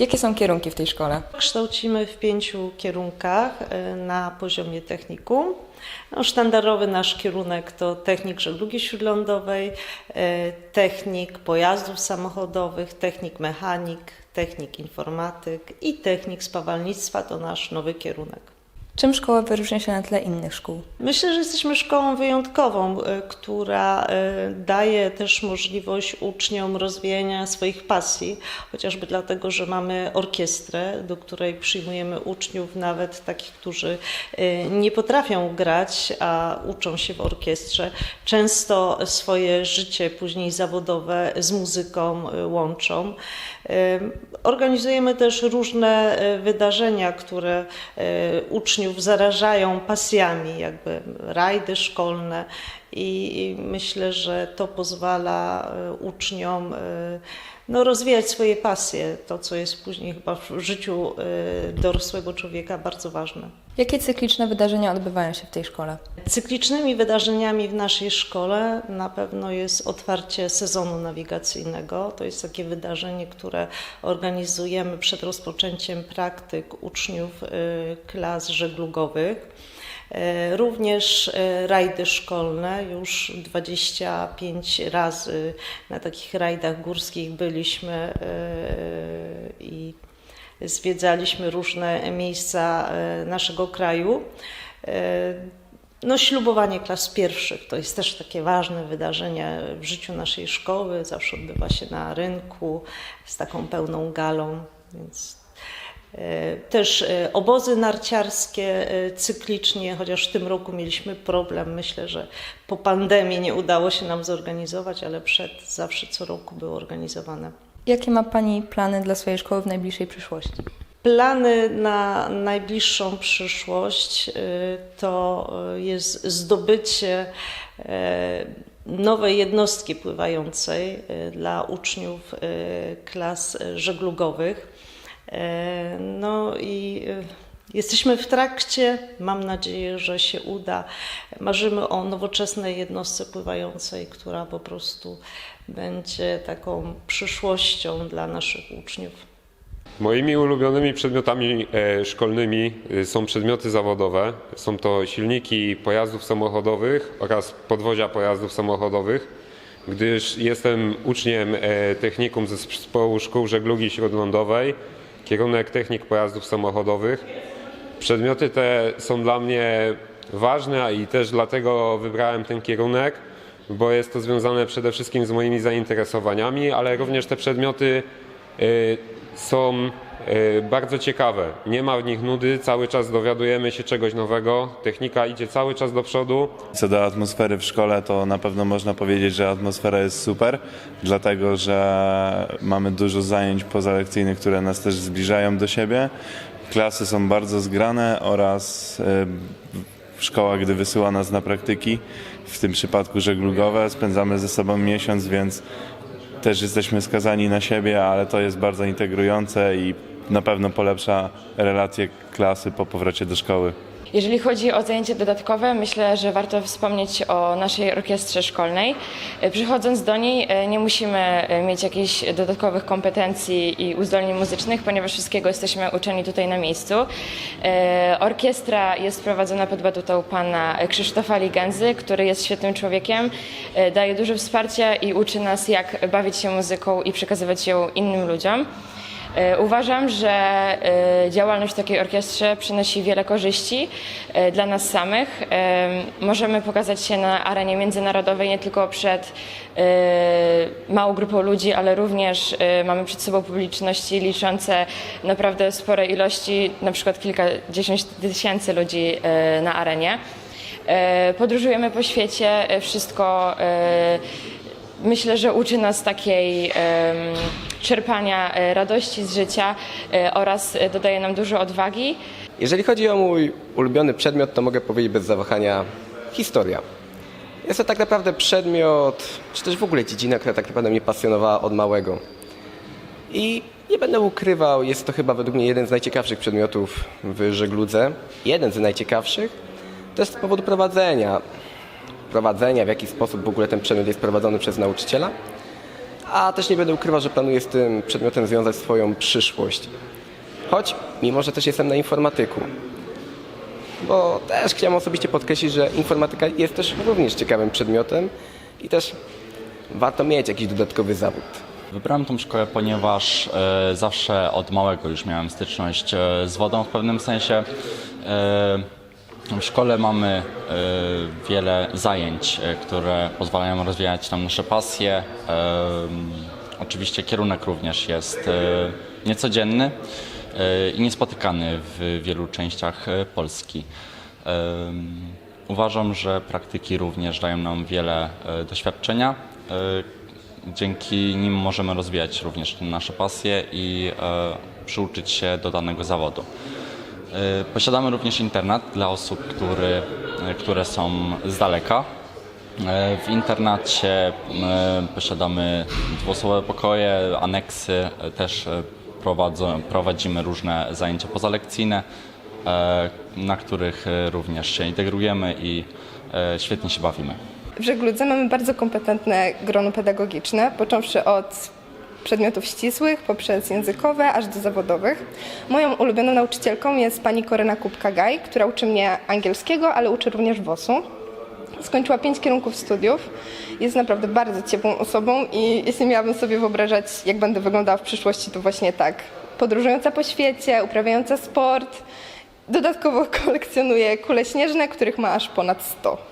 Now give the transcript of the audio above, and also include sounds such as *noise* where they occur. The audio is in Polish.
Jakie są kierunki w tej szkole? Kształcimy w pięciu kierunkach e, na poziomie technikum. No, sztandarowy nasz kierunek to technik żeglugi śródlądowej, e, technik pojazdów samochodowych, technik mechanik, technik informatyk i technik spawalnictwa to nasz nowy kierunek. Czym szkoła wyróżnia się na tle innych szkół? Myślę, że jesteśmy szkołą wyjątkową, e, która e, daje też możliwość uczniom rozwijania swoich pasji, chociażby dlatego, że mamy orkiestrę, do której przyjmujemy uczniów, nawet takich, którzy e, nie potrafią grać, a uczą się w orkiestrze. Często swoje życie później zawodowe z muzyką łączą. Organizujemy też różne wydarzenia, które e, uczniów zarażają pasjami, jakby rajdy szkolne. I myślę, że to pozwala e, uczniom e, no, rozwijać swoje pasje, to co jest później chyba w życiu e, dorosłego człowieka bardzo ważne. Jakie cykliczne wydarzenia odbywają się w tej szkole? Cyklicznymi wydarzeniami w naszej szkole na pewno jest otwarcie sezonu nawigacyjnego. To jest takie wydarzenie, które organizujemy przed rozpoczęciem praktyk uczniów y, klas żeglugowych. E, Również e, rajdy szkolne, już 25 razy na takich rajdach górskich byliśmy e, i zwiedzaliśmy różne miejsca naszego kraju. No, ślubowanie klas pierwszych to jest też takie ważne wydarzenie w życiu naszej szkoły. Zawsze odbywa się na rynku z taką pełną galą, więc też e, obozy narciarskie e, cyklicznie, chociaż w tym roku mieliśmy problem. Myślę, że po pandemii nie udało się nam zorganizować, ale przed zawsze co roku były organizowane. Jakie ma Pani plany dla swojej szkoły w najbliższej przyszłości? Plany na najbliższą przyszłość to jest zdobycie nowej jednostki pływającej dla uczniów klas żeglugowych. Y, No i y, jesteśmy w trakcie, mam nadzieję, że się uda. Marzymy o nowoczesnej jednostce pływającej, która po prostu będzie taką przyszłością dla naszych uczniów. Moimi ulubionymi przedmiotami e, szkolnymi e, są przedmioty zawodowe. Są to silniki pojazdów samochodowych oraz podwozia pojazdów samochodowych, gdyż jestem uczniem e, technikum zespołu szkół żeglugi śródlądowej, kierunek technik pojazdów samochodowych. Przedmioty te są dla mnie ważne i też dlatego wybrałem ten kierunek, bo jest to związane przede wszystkim z moimi zainteresowaniami, ale również te przedmioty y, są y, bardzo ciekawe. Nie ma w nich nudy, cały czas dowiadujemy się czegoś nowego, technika idzie cały czas do przodu. Co do atmosfery w szkole, to na pewno można powiedzieć, że atmosfera jest super, dlatego że mamy dużo zajęć pozalekcyjnych, które nas też zbliżają do siebie. Klasy są bardzo zgrane oraz e, szkoła, gdy wysyła nas na praktyki, w tym przypadku żeglugowe, spędzamy ze sobą miesiąc, więc też jesteśmy skazani na siebie, ale to jest bardzo integrujące i na pewno polepsza relacje klasy po powrocie do szkoły. Jeżeli chodzi o zajęcia dodatkowe, myślę, że warto wspomnieć o naszej orkiestrze szkolnej. E, Przychodząc do niej e, nie musimy e, mieć jakichś dodatkowych kompetencji i uzdolnień muzycznych, ponieważ wszystkiego jesteśmy uczeni tutaj na miejscu. Orkiestra jest prowadzona pod batutą pana Krzysztofa Ligenzy, który jest świetnym człowiekiem, daje dużo wsparcia i uczy nas jak bawić się muzyką i przekazywać ją innym ludziom. E, Uważam, że e, działalność w takiej orkiestrze przynosi wiele korzyści e, dla nas samych. Możemy pokazać się na arenie międzynarodowej nie tylko przed małą grupą ludzi, ale również mamy przed sobą publiczności liczące naprawdę spore ilości, na przykład kilkadziesiąt tysięcy ludzi na arenie. Podróżujemy po świecie, wszystko myślę, że uczy nas takiej czerpania e, radości z życia e, oraz dodaje nam dużo odwagi. Jeżeli chodzi o mój ulubiony przedmiot, to mogę powiedzieć bez zawahania historia. Jest to tak naprawdę przedmiot, czy też w ogóle dziedzina, która tak naprawdę mnie pasjonowała od małego. I nie będę ukrywał, jest to chyba według mnie jeden z najciekawszych przedmiotów w żegludze. Jeden z najciekawszych to jest z powodu prowadzenia. Prowadzenia, w jaki sposób w ogóle ten przedmiot jest prowadzony przez nauczyciela. a też nie będę ukrywał, że planuję z tym przedmiotem związać swoją przyszłość. Choć, mimo że też jestem na informatyku. Bo też chciałem osobiście podkreślić, że informatyka jest też również ciekawym przedmiotem i też warto mieć jakiś dodatkowy zawód. Wybrałem tą szkołę, ponieważ e, zawsze od małego już miałem styczność e, z wodą w pewnym sensie. E, w szkole mamy e, wiele zajęć, e, które pozwalają rozwijać nam nasze pasje. E, oczywiście kierunek również jest niecodzienny i niespotykany w wielu częściach Polski. Uważam, że praktyki również dają nam wiele doświadczenia. Dzięki nim możemy rozwijać również nasze pasje i przyuczyć się do danego zawodu. E, Posiadamy również internat dla osób, który, e, które są z daleka. E, W internacie posiadamy dwuosobowe pokoje, aneksy, też prowadzą, prowadzimy różne zajęcia pozalekcyjne, na których również się integrujemy i świetnie się bawimy. W żegludze mamy bardzo kompetentne grono pedagogiczne, począwszy od przedmiotów ścisłych, poprzez językowe, aż do zawodowych. Moją ulubioną nauczycielką jest pani Koryna Kubka-Gaj, która uczy mnie angielskiego, ale uczy również WOS-u. Skończyła pięć kierunków studiów. Jest naprawdę bardzo ciepłą osobą i jeśli miałabym sobie wyobrażać, jak będę wyglądała w przyszłości, to właśnie tak. Podróżująca po świecie, uprawiająca sport. Dodatkowo *laughs* kolekcjonuje kule śnieżne, których ma aż ponad 100.